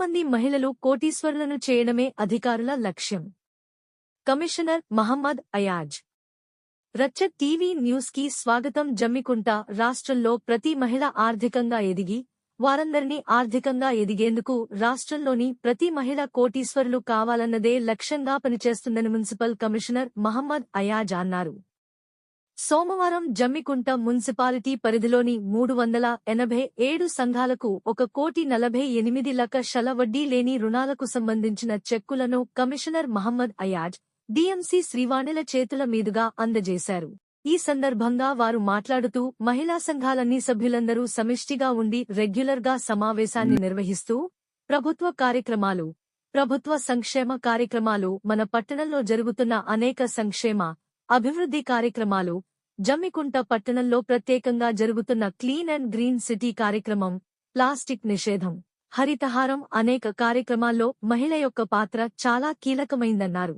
మంది మహిళలు కోటీశ్వరులను చేయడమే అధికారుల లక్ష్యం. కమిషనర్ మహమ్మద్ అయాజ్. రచ్చ టీవీ న్యూస్కి స్వాగతం జమ్మికుంట రాష్ట్రంలో ప్రతి మహిళ ఆర్థికంగా ఎదిగి వారందరినీ ఆర్థికంగా ఎదిగేందుకు రాష్ట్రంలోని ప్రతి మహిళ కోటీశ్వరులు కావాలన్నదే లక్ష్యంగా పనిచేస్తుందని మున్సిపల్ కమిషనర్ మహమ్మద్ అయాజ్ అన్నారు. సోమవారం జమ్మికుంట మున్సిపాలిటీ పరిధిలోని మూడు వందల ఎనభై ఏడు సంఘాలకు ఒక కోటి నలభై ఎనిమిది లక్షల వడ్డీ లేని రుణాలకు సంబంధించిన చెక్కులను కమిషనర్ మహమ్మద్ అయాజ్ డిఎంసి శ్రీవాణిల చేతుల మీదుగా అందజేశారు. ఈ సందర్భంగా వారు మాట్లాడుతూ మహిళా సంఘాలన్నీ సభ్యులందరూ సమిష్టిగా ఉండి రెగ్యులర్గా సమావేశాన్ని నిర్వహిస్తూ ప్రభుత్వ కార్యక్రమాలు ప్రభుత్వ సంక్షేమ కార్యక్రమాలు మన పట్టణంలో జరుగుతున్న అనేక సంక్షేమ అభివృద్ధి కార్యక్రమాలు జమ్మికుంట పట్టణంలో ప్రత్యేకంగా జరుగుతున్న క్లీన్ అండ్ గ్రీన్ సిటీ కార్యక్రమం ప్లాస్టిక్ నిషేధం హరితహారం అనేక కార్యక్రమాల్లో మహిళ యొక్క పాత్ర చాలా కీలకమైందన్నారు.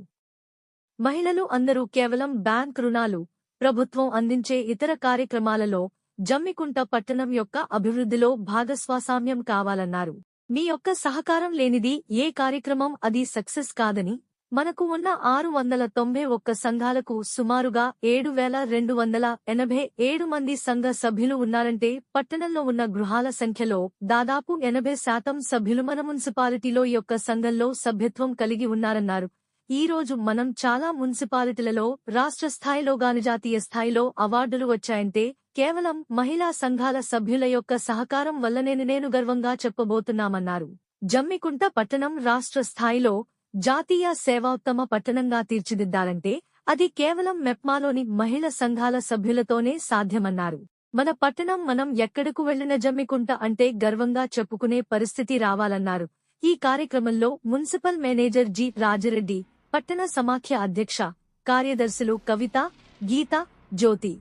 మహిళలు అందరూ కేవలం బ్యాంక్ రుణాలు ప్రభుత్వం అందించే ఇతర కార్యక్రమాలలో జమ్మికుంట పట్టణం యొక్క అభివృద్ధిలో భాగస్వాసామ్యం కావాలన్నారు. మీ యొక్క సహకారం లేనిది ఏ కార్యక్రమం అది సక్సెస్ కాదని మనకు ఉన్న ఆరు వందల తొంభై ఒక్క సంఘాలకు సుమారుగా ఏడు వేల రెండు వందల ఎనభై ఏడు మంది సంఘ సభ్యులు ఉన్నారంటే పట్టణంలో ఉన్న గృహాల సంఖ్యలో దాదాపు ఎనభై శాతం సభ్యులు మన మున్సిపాలిటీలో యొక్క సంఘంలో సభ్యత్వం కలిగి ఉన్నారన్నారు. ఈ రోజు మనం చాలా మున్సిపాలిటీలలో రాష్ట్ర స్థాయిలో గాని జాతీయ స్థాయిలో అవార్డులు వచ్చాయంటే కేవలం మహిళా సంఘాల సభ్యుల యొక్క సహకారం వల్లనేను నేను గర్వంగా చెప్పబోతున్నామన్నారు. జమ్మికుంట పట్టణం రాష్ట్ర స్థాయిలో జాతీయ సేవాత్తమ పట్టణంగా తీర్చిదిద్దాలంటే అది కేవలం మెప్మాలోని మహిళ సంఘాల సభ్యులతోనే సాధ్యమన్నారు. మన పట్టణం మనం ఎక్కడకు వెళ్ళిన జమ్మికుంట అంటే గర్వంగా చెప్పుకునే పరిస్థితి రావాలన్నారు. ఈ కార్యక్రమంలో మున్సిపల్ మేనేజర్ జి. రాజరెడ్డి పట్టణ సమాఖ్య అధ్యక్ష కార్యదర్శులు కవిత గీత జ్యోతి.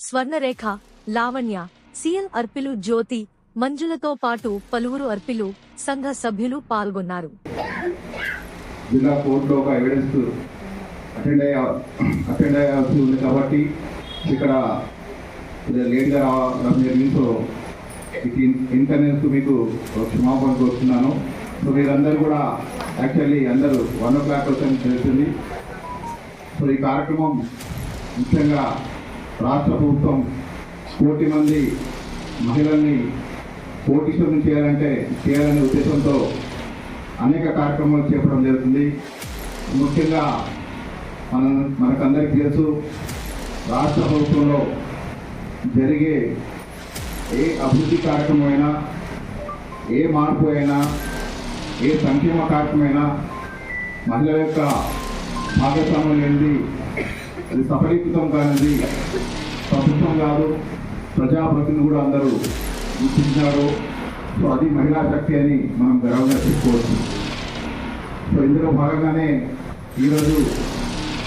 స్వర్ణరేఖ లావణ్య సిఎల్ అర్పిలు జ్యోతి మంజులతో పాటు పలువురు అర్పిలు సంఘ సభ్యులు పాల్గొన్నారు. జిల్లా కోర్టులో ఒక ఎవిడెన్స్ అటెండ్ అయ్యా అటెండ్ అయ్యాల్సి ఉంది కాబట్టి ఇక్కడ లేట్గా రావడం జరిగింది. సో ఇది ఇంటర్నెట్ మీకు క్షమాపణ కోరుతున్నాను. సో మీరందరూ కూడా యాక్చువల్లీ అందరూ వన్ ఓ క్లాక్ వచ్చని తెలుస్తుంది సో ఈ కార్యక్రమం ముఖ్యంగా రాష్ట్ర ప్రభుత్వం కోటి మంది మహిళల్ని కోటీశ్వరం చేయాలంటే చేయాలనే ఉద్దేశంతో అనేక కార్యక్రమాలు చేపడం జరుగుతుంది. ముఖ్యంగా మన మనకందరికీ తెలుసు రాష్ట్ర ప్రభుత్వంలో జరిగే ఏ అభివృద్ధి కార్యక్రమమైనా ఏ మార్పు అయినా ఏ సంక్షేమ కార్యక్రమైనా మహిళల యొక్క భాగస్వామ్యం లేనిది అది సఫలీకృతం కానిది ప్రభుత్వం కాదు ప్రజాప్రతినిధులు కూడా అందరూ గుర్తించారు సో అది మహిళా శక్తి అని మనం గర్వంగా చెప్పుకోవచ్చు. సో ఇందులో భాగంగానే ఈరోజు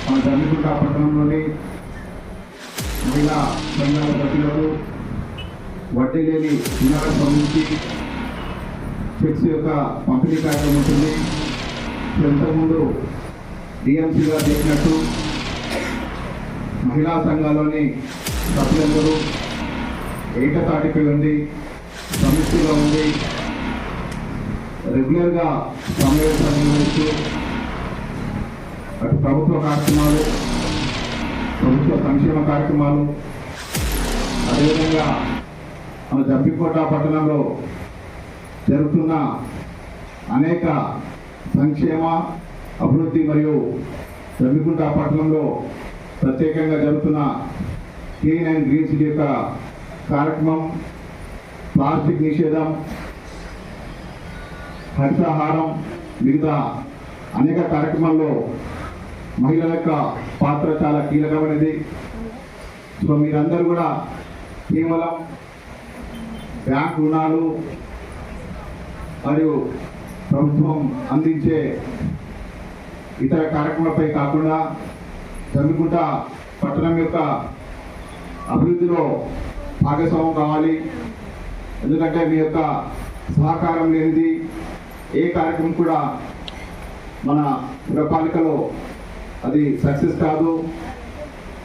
మన ధర్మకుంట పట్టణంలోని మహిళా సంఘాల సభ్యులకు వడ్డీ లేని రుణాలకు సంబంధించి చెక్స్ యొక్క పంపిణీ కార్యక్రమం ఉంటుంది. సో ఇంతకుముందు డిఎంసీగా చేసినట్టు చెప్పినట్టు మహిళా సంఘాల్లోని సభ్యులందరూ ఏకతాటిపై పిల్లండి సమస్యగా ఉంది రెగ్యులర్గా సమావేశాలు అటు ప్రభుత్వ కార్యక్రమాలు ప్రభుత్వ సంక్షేమ కార్యక్రమాలు అదేవిధంగా మన జబ్బికోట పట్టణంలో జరుగుతున్న అనేక సంక్షేమ అభివృద్ధి మరియు జమ్మికుంట పట్టణంలో ప్రత్యేకంగా జరుగుతున్న క్లీన్ అండ్ గ్రీన్ సిటీ యొక్క కార్యక్రమం ప్లాస్టిక్ నిషేధం హరితహారం మిగతా అనేక కార్యక్రమాల్లో మహిళల యొక్క పాత్ర చాలా కీలకమైనది. సో మీరందరూ కూడా కేవలం బ్యాంక్ రుణాలు మరియు ప్రభుత్వం అందించే ఇతర కార్యక్రమాలపై కాకుండా జమ్మికుంట పట్టణం యొక్క అభివృద్ధిలో భాగస్వామ్యం కావాలి. ఎందుకంటే మీ యొక్క సహకారం లేనిది ఏ కార్యక్రమం కూడా మన పురపాలికలో అది సక్సెస్ కాదు.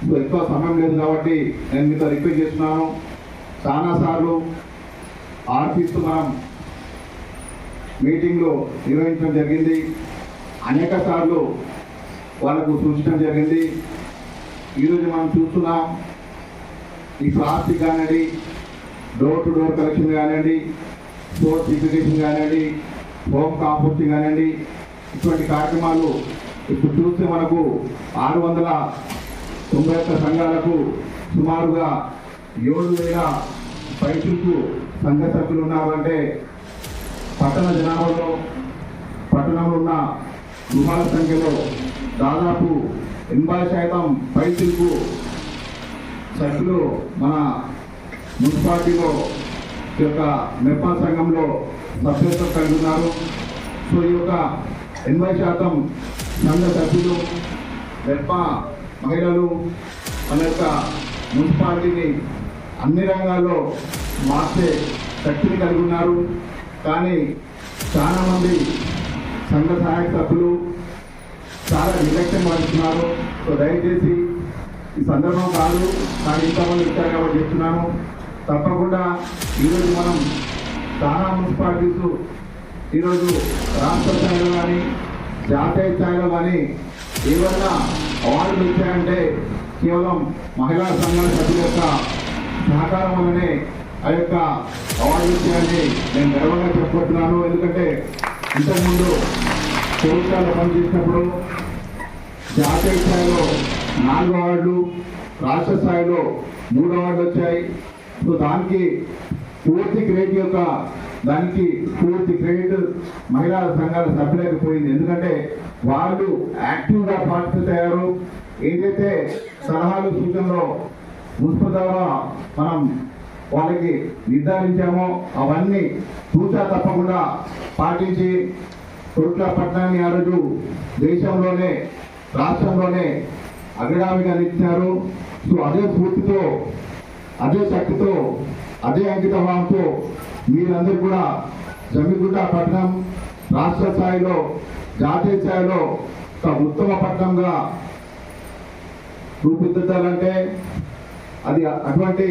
సో ఎక్కువ సమయం లేదు కాబట్టి నేను మీతో రిక్వెస్ట్ చేస్తున్నాను. చాలాసార్లు ఆర్పిస్తూ మనం మీటింగ్లు నిర్వహించడం జరిగింది. అనేక సార్లు వాళ్ళకు సూచించడం జరిగింది. ఈరోజు మనం చూస్తున్నాం ఈ ప్లాస్టిక్ అనేది డోర్ టు డోర్ కలెక్షన్ కానివ్వండి స్పోర్ట్స్ ఇరిగేషన్ కానివ్వండి హోమ్ కాంపోస్టింగ్ కానివ్వండి ఇటువంటి కార్యక్రమాలు ఇప్పుడు చూస్తే మనకు ఆరు వందల తొంభై ఒక్క సంఘాలకు సుమారుగా ఏడు వేల పైచుకు సంఘ సభ్యులు ఉన్నారంటే పట్టణ జనాభాలో పట్టణంలో ఉన్న గృహాల సంఖ్యలో దాదాపు ఎనభై శాతం పైచుకు సభ్యులు మన మున్సిపాలిటీలో ఈ యొక్క మెప్పా సంఘంలో సభ్యత్వం కలిగి ఉన్నారు సో ఈ యొక్క ఎనభై శాతం సంఘ సభ్యులు మెప్పా మహిళలు మన యొక్క మున్సిపాలిటీని అన్ని రంగాల్లో మార్చే శక్తిని కలిగి ఉన్నారు. కానీ చాలామంది సంఘ సహాయక సభ్యులు చాలా నిర్లక్ష్యం వహిస్తున్నారు. సో దయచేసి ఈ సందర్భం కాదు. కానీ ఇంతమంది ఇచ్చారు కాబట్టి చెప్తున్నాను. తప్పకుండా ఈరోజు మనం చాలా మున్సిపాలిటీస్ ఈరోజు రాష్ట్ర స్థాయిలో కానీ జాతీయ స్థాయిలో కానీ ఏవైనా అవార్డులు ఇచ్చాయంటే కేవలం మహిళా సంఘాల సభ్యుల యొక్క సహకారం వల్లనే ఆ యొక్క అవార్డు విషయాన్ని నేను గర్వంగా చెప్పుకుంటున్నాను ఎందుకంటే ఇంతకుముందు ప్రభుత్వాలు పనిచేసినప్పుడు జాతీయ స్థాయిలో నాలుగు అవార్డులు రాష్ట్ర స్థాయిలో మూడు అవార్డులు వచ్చాయి. సో దానికి పూర్తి క్రెడిట్ యొక్క దానికి పూర్తి క్రెడిట్ మహిళా సంఘాల సభ్యులకు పోయింది ఎందుకంటే వాళ్ళు యాక్టివ్గా పార్టిసిపేట్ అయ్యారు ఏదైతే సలహాలు సూచనలో మున్సిపల్ ద్వారా మనం వాళ్ళకి నిర్ధారించామో అవన్నీ తూచా తప్పకుండా పాటించి కొట్ల పట్టణాన్ని ఆ రోజు దేశంలోనే రాష్ట్రంలోనే అగ్రగామిగా నిలిచారు. సో అదే స్ఫూర్తితో అదే శక్తితో అదే అంకిత భావంతో మీరందరూ కూడా జమ్మిగుంట పట్టణం రాష్ట్ర స్థాయిలో జాతీయ స్థాయిలో ఒక ఉత్తమ పట్టణంగా రూపుదిద్దాలంటే అది అటువంటి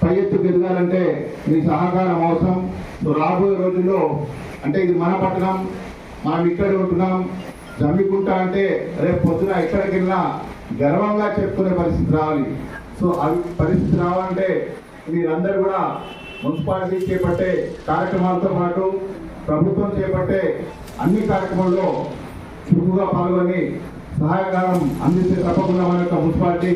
పై ఎత్తు పెరగాలంటే మీ సహకారం అవసరం. సో రాబోయే రోజుల్లో అంటే ఇది మన పట్టణం మనం ఇక్కడే ఉంటున్నాం. జమ్మికుంట అంటే రేపు పొద్దున ఎక్కడికి వెళ్ళినా గర్వంగా చెప్పుకునే పరిస్థితి రావాలి. సో అవి పరిస్థితి రావాలంటే మీరందరూ కూడా మున్సిపాలిటీ చేపట్టే కార్యక్రమాలతో పాటు ప్రభుత్వం చేపట్టే అన్ని కార్యక్రమాల్లో చురుకుగా పాల్గొని సహాయకారం అందిస్తే తప్పకుండా మన యొక్క మున్సిపాలిటీ